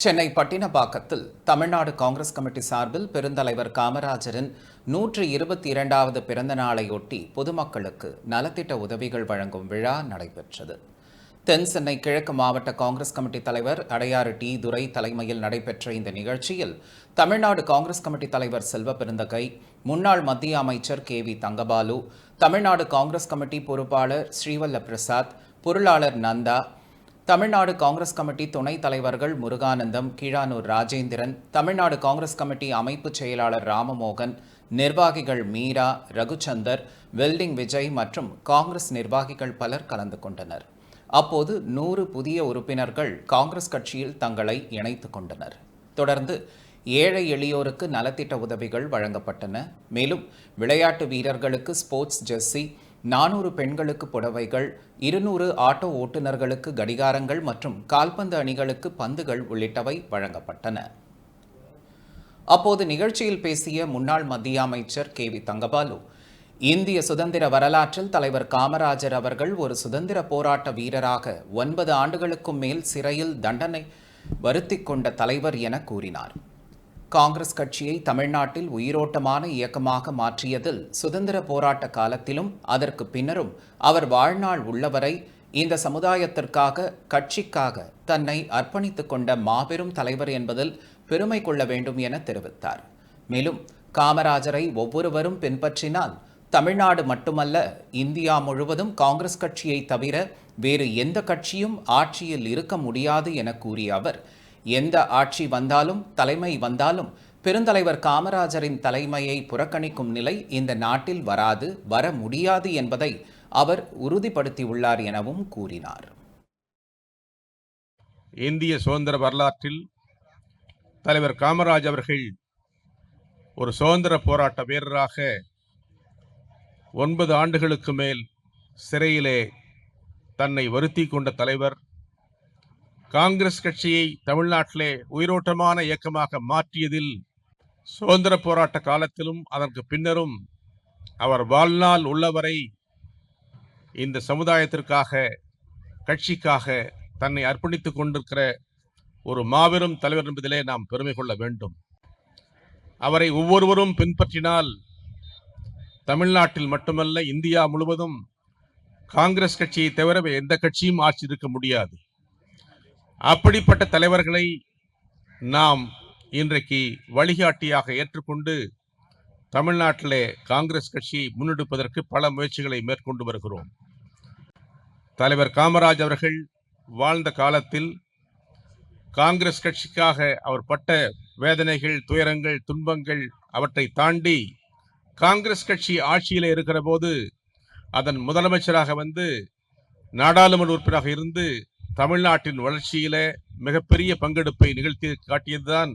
சென்னை பட்டினப்பாக்கத்தில் தமிழ்நாடு காங்கிரஸ் கமிட்டி சார்பில் பெருந்தலைவர் காமராஜரின் நூற்றி இருபத்தி இரண்டாவது பிறந்த நாளையொட்டி பொதுமக்களுக்கு நலத்திட்ட உதவிகள் வழங்கும் விழா நடைபெற்றது. தென் சென்னை கிழக்கு மாவட்ட காங்கிரஸ் கமிட்டி தலைவர் அடையாறு டி துரை தலைமையில் நடைபெற்ற இந்த நிகழ்ச்சியில் தமிழ்நாடு காங்கிரஸ் கமிட்டி தலைவர் செல்வ பெருந்தகை முன்னாள் மத்திய அமைச்சர் K V Thangabalu Tamil Nadu Congress committee பொறுப்பாளர் ஸ்ரீவல்ல பிரசாத் பொருளாளர் நந்தா தமிழ்நாடு காங்கிரஸ் கமிட்டி துணைத் தலைவர்கள் முருகானந்தம் கீழானூர் ராஜேந்திரன் தமிழ்நாடு காங்கிரஸ் கமிட்டி அமைப்பு செயலாளர் ராமமோகன் நிர்வாகிகள் மீரா ரகுச்சந்தர் வெல்டிங் விஜய் மற்றும் காங்கிரஸ் நிர்வாகிகள் பலர் கலந்து கொண்டனர். அப்போது நூறு புதிய உறுப்பினர்கள் காங்கிரஸ் கட்சியில் தங்களை இணைத்துக் கொண்டனர். தொடர்ந்து ஏழை எளியோருக்கு நலத்திட்ட உதவிகள் வழங்கப்பட்டன. மேலும் விளையாட்டு வீரர்களுக்கு ஸ்போர்ட்ஸ் ஜெர்சி நானூறு பெண்களுக்கு புடவைகள் இருநூறு ஆட்டோ ஓட்டுநர்களுக்கு கடிகாரங்கள் மற்றும் கால்பந்து அணிகளுக்கு பந்துகள் உள்ளிட்டவை வழங்கப்பட்டன. அப்போது நிகழ்ச்சியில் பேசிய முன்னாள் மத்திய அமைச்சர் கே வி தங்கபாலு இந்திய சுதந்திர வரலாற்றில் தலைவர் காமராஜர் அவர்கள் ஒரு சுதந்திர போராட்ட வீரராக ஒன்பது ஆண்டுகளுக்கும் மேல் சிறையில் தண்டனை வருத்திக் கொண்ட தலைவர் என கூறினார். காங்கிரஸ் கட்சியை தமிழ்நாட்டில் உயிரோட்டமான இயக்கமாக மாற்றியதில் சுதந்திர போராட்ட காலத்திலும் அதற்கு பின்னரும் அவர் வாழ்நாள் உள்ளவரை இந்த சமுதாயத்திற்காக கட்சிக்காக தன்னை அர்ப்பணித்துக் கொண்ட மாபெரும் தலைவர் என்பதில் பெருமை கொள்ள வேண்டும் என தெரிவித்தார். மேலும் காமராஜரை ஒவ்வொருவரும் பின்பற்றினால் தமிழ்நாடு மட்டுமல்ல இந்தியா முழுவதும் காங்கிரஸ் கட்சியை தவிர வேறு எந்த கட்சியும் ஆட்சியில் இருக்க முடியாது என கூறிய அவர் எந்த ஆட்சி வந்தாலும் தலைமை வந்தாலும் பெருந்தலைவர் காமராஜரின் தலைமையை புறக்கணிக்கும் நிலை இந்த நாட்டில் வராது வர முடியாது என்பதை அவர் உறுதிப்படுத்தியுள்ளார் எனவும் கூறினார். இந்திய சுதந்திர வரலாற்றில் தலைவர் காமராஜ் அவர்கள் ஒரு சுதந்திர போராட்ட வீரராக ஒன்பது ஆண்டுகளுக்கு மேல் சிறையிலே தன்னை வருத்தி கொண்ட தலைவர் காங்கிரஸ் கட்சியை தமிழ்நாட்டிலே உயிரோட்டமான இயக்கமாக மாற்றியதில் சுதந்திர போராட்ட காலத்திலும் அதற்கு பின்னரும் அவர் வாழ்நாள் உள்ளவரை இந்த சமுதாயத்திற்காக கட்சிக்காக தன்னை அர்ப்பணித்துக் கொண்டிருக்கிற ஒரு மாபெரும் தலைவர் என்பதிலே நாம் பெருமை கொள்ள வேண்டும். அவரை ஒவ்வொருவரும் பின்பற்றினால் தமிழ்நாட்டில் மட்டுமல்ல இந்தியா முழுவதும் காங்கிரஸ் கட்சியை தவிர எந்த கட்சியும் ஆட்சி இருக்க முடியாது. அப்படிப்பட்ட தலைவர்களை நாம் இன்றைக்கு வழிகாட்டியாக ஏற்றுக்கொண்டு தமிழ்நாட்டிலே காங்கிரஸ் கட்சி முன்னெடுப்பதற்கு பல முயற்சிகளை மேற்கொண்டு வருகிறோம். தலைவர் காமராஜ் அவர்கள் வாழ்ந்த காலத்தில் காங்கிரஸ் கட்சிக்காக அவர் பட்ட வேதனைகள் துயரங்கள் துன்பங்கள் அவற்றை தாண்டி காங்கிரஸ் கட்சி ஆட்சியில் இருக்கிற போது அதன் முதலமைச்சராக வந்து நாடாளுமன்ற உறுப்பினராக இருந்து தமிழ்நாட்டின் வளர்ச்சியில மிகப்பெரிய பங்கெடுப்பை நிகழ்த்தி காட்டியதுதான்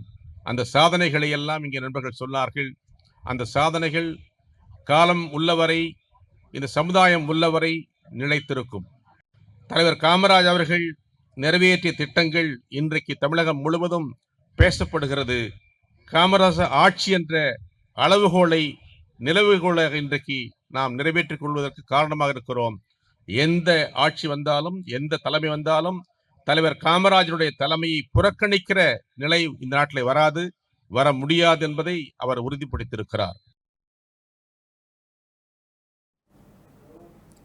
அந்த சாதனைகளை எல்லாம் இங்கே நண்பர்கள் சொன்னார்கள். அந்த சாதனைகள் காலம் உள்ளவரை இந்த சமுதாயம் உள்ளவரை நிலைத்திருக்கும். தலைவர் காமராஜ் அவர்கள் நிறைவேற்றிய திட்டங்கள் இன்றைக்கு தமிழகம் முழுவதும் பேசப்படுகிறது. காமராஜர் ஆட்சி என்ற அளவுகோலை நிலவுகோலை இன்றைக்கு நாம் நிறைவேற்றிக் கொள்வதற்கு காரணமாக இருக்கிறோம். எந்த ஆட்சி வந்தாலும் எந்த தலைமை வந்தாலும் தலைவர் காமராஜருடைய தலைமையை புறக்கணிக்கிற நிலை இந்த நாட்டில் வராது வர முடியாது என்பதை அவர் உறுதிப்படுத்தியிருக்கிறார்.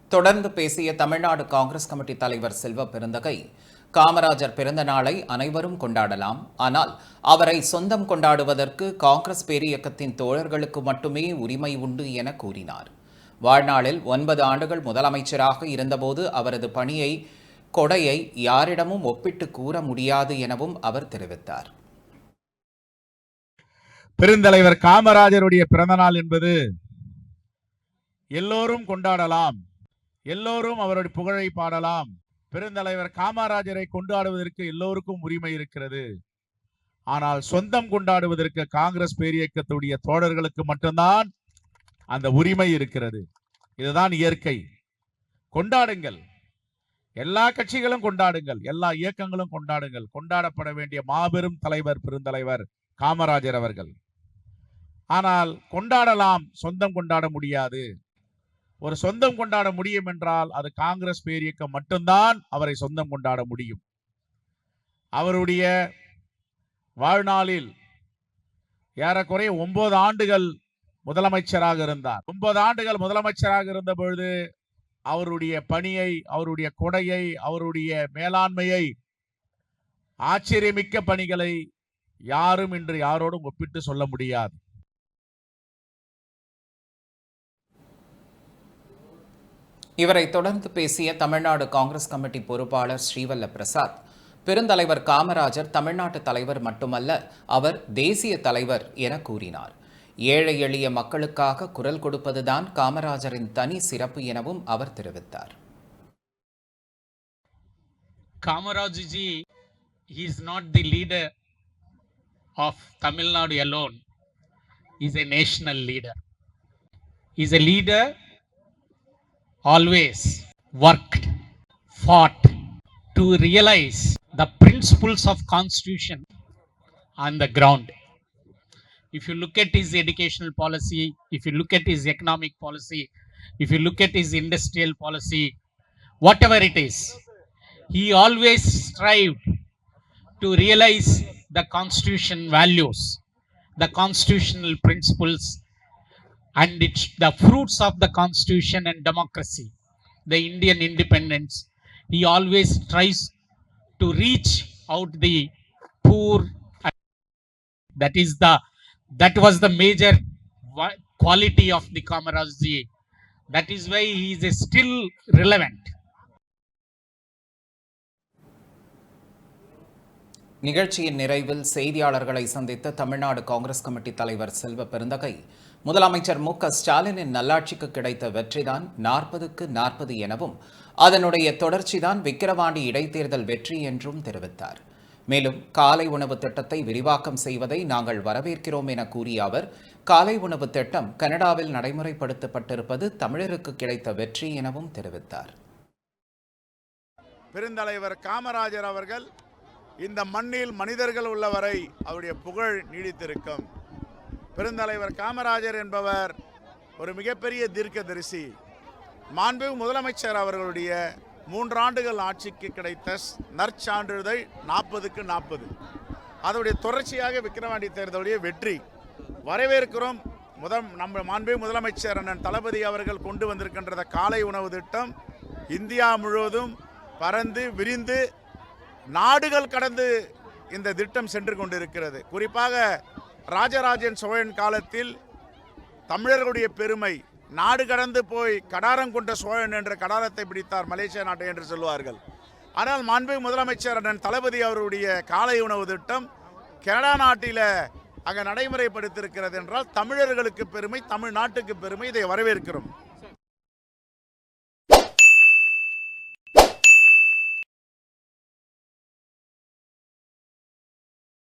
தொடர்ந்து பேசிய தமிழ்நாடு காங்கிரஸ் கமிட்டி தலைவர் செல்வ பெருந்தகை காமராஜர் பிறந்த நாளை அனைவரும் கொண்டாடலாம். ஆனால் அவரை சொந்தம் கொண்டாடுவதற்கு காங்கிரஸ் பேரியக்கத்தின் தோழர்களுக்கு மட்டுமே உரிமை உண்டு என கூறினார். வாழ்நாளில் ஒன்பது ஆண்டுகள் முதலமைச்சராக இருந்தபோது அவரது பணியை கொடையை யாரிடமும் ஒப்பிட்டு கூற முடியாது எனவும் அவர் தெரிவித்தார். பெருந்தலைவர் காமராஜருடைய பிறந்தநாள் என்பது எல்லோரும் கொண்டாடலாம் எல்லோரும் அவருடைய புகழை பாடலாம். பெருந்தலைவர் காமராஜரை கொண்டாடுவதற்கு எல்லோருக்கும் உரிமை இருக்கிறது. ஆனால் சொந்தம் கொண்டாடுவதற்கு காங்கிரஸ் பேரியக்கத்துடைய தோழர்களுக்கு மட்டும்தான் அந்த உரிமை இருக்கிறது. இதுதான் இயற்கை. கொண்டாடுங்கள். எல்லா கட்சிகளும் கொண்டாடுங்கள். எல்லா இயக்கங்களும் கொண்டாடுங்கள். கொண்டாடப்பட வேண்டிய மாபெரும் தலைவர் பெருந்தலைவர் காமராஜர் அவர்கள். ஆனால் கொண்டாடலாம் சொந்தம் கொண்டாட முடியாது. ஒரு சொந்தம் கொண்டாட முடியும் என்றால் அது காங்கிரஸ் பேரியக்கம் மட்டும்தான் அவரை சொந்தம் கொண்டாட முடியும். அவருடைய வாழ்நாளில் ஏறக்குறைய ஒன்பது ஆண்டுகள் முதலமைச்சராக இருந்தார். ஒன்பது ஆண்டுகள் முதலமைச்சராக இருந்த பொழுது அவருடைய பணியை அவருடைய கொடையை அவருடைய மேலாண்மையை ஆச்சரியமிக்க பணிகளை யாரும் இன்று யாரோடும் ஒப்பிட்டு சொல்ல முடியாது. இவரை தொடர்ந்து பேசிய தமிழ்நாடு காங்கிரஸ் கமிட்டி பொறுப்பாளர் ஸ்ரீவல்ல பிரசாத் பெருந்தலைவர் காமராஜர் தமிழ்நாட்டு தலைவர் மட்டுமல்ல அவர் தேசிய தலைவர் என கூறினார். ஏழை எளிய மக்களுக்காக குரல் கொடுப்பதுதான் காமராஜரின் தனி சிறப்பு எனவும் அவர் தெரிவித்தார் Kamarajji is not the leader of Tamil Nadu alone is a national leader is a leader always work fought to realise the principles of constitution on the ground If you look at his educational policy, if you look at his economic policy, if you look at his industrial policy, whatever it is, he always strived to realize the constitution values the constitutional principles and it's the fruits of the constitution and democracy the indian independence. He always tries to reach out the poor that is the that was the major quality of the Kamarajji. that is why he is still relevant நிகழ்ச்சியின் நிறைவில் செய்தியாளர்களை சந்தித்த Tamil Nadu Congress committee தலைவர் செல்வ பெருந்தகை முதலமைச்சர் மு க ஸ்டாலினின் நல்லாட்சிக்கு கிடைத்த வெற்றிதான் நாற்பதுக்கு நாற்பது எனவும் அதனுடைய தொடர்ச்சிதான் விக்கிரவாண்டி இடைத்தேர்தல் வெற்றி என்றும் தெரிவித்தார் மேலும் காலை உணவு திட்டத்தை விரிவாக்கம் செய்வதை நாங்கள் வரவேற்கிறோம் என கூறிய அவர் காலை உணவு திட்டம் கனடாவில் நடைமுறைப்படுத்தப்பட்டிருப்பது தமிழருக்கு கிடைத்த வெற்றி எனவும் தெரிவித்தார். பெருந்தலைவர் காமராஜர் அவர்கள் இந்த மண்ணில் மனிதர்கள் உள்ளவரை அவருடைய புகழ் நீடித்திருக்கும். பெருந்தலைவர் காமராஜர் என்பவர் ஒரு மிகப்பெரிய தீர்க்கதரிசி. மாண்பு முதலமைச்சர் அவர்களுடைய மூன்றாண்டுகள் ஆட்சிக்கு கிடைத்த நற்சான்றிதழ் நாற்பதுக்கு நாற்பது. அதனுடைய தொடர்ச்சியாக விக்கிரவாண்டி தேர்தலுடைய வெற்றி. வரவேற்கிறோம். முதல் நம்ம மாண்பு முதலமைச்சர் அண்ணன் தளபதி அவர்கள் கொண்டு வந்திருக்கின்ற காலை உணவு திட்டம் இந்தியா முழுவதும் பறந்து விரிந்து நாடுகள் கடந்து இந்த திட்டம் சென்று கொண்டிருக்கிறது. குறிப்பாக ராஜராஜன் சோழன் காலத்தில் தமிழர்களுடைய பெருமை நாடு கடந்து போய் கடாரம் கொண்ட சோழன் என்ற கடாரத்தை பிடித்தார் மலேசியா நாட்டை என்று சொல்வார்கள். ஆனால் மாண்பு முதலமைச்சர் அண்ணன் தளபதி அவருடைய காலை உணவு திட்டம் கனடா நாட்டில் அங்கே நடைமுறைப்படுத்தியிருக்கிறது என்றால் தமிழர்களுக்கு பெருமை தமிழ்நாட்டுக்கு பெருமை இதை வரவேற்கிறோம்.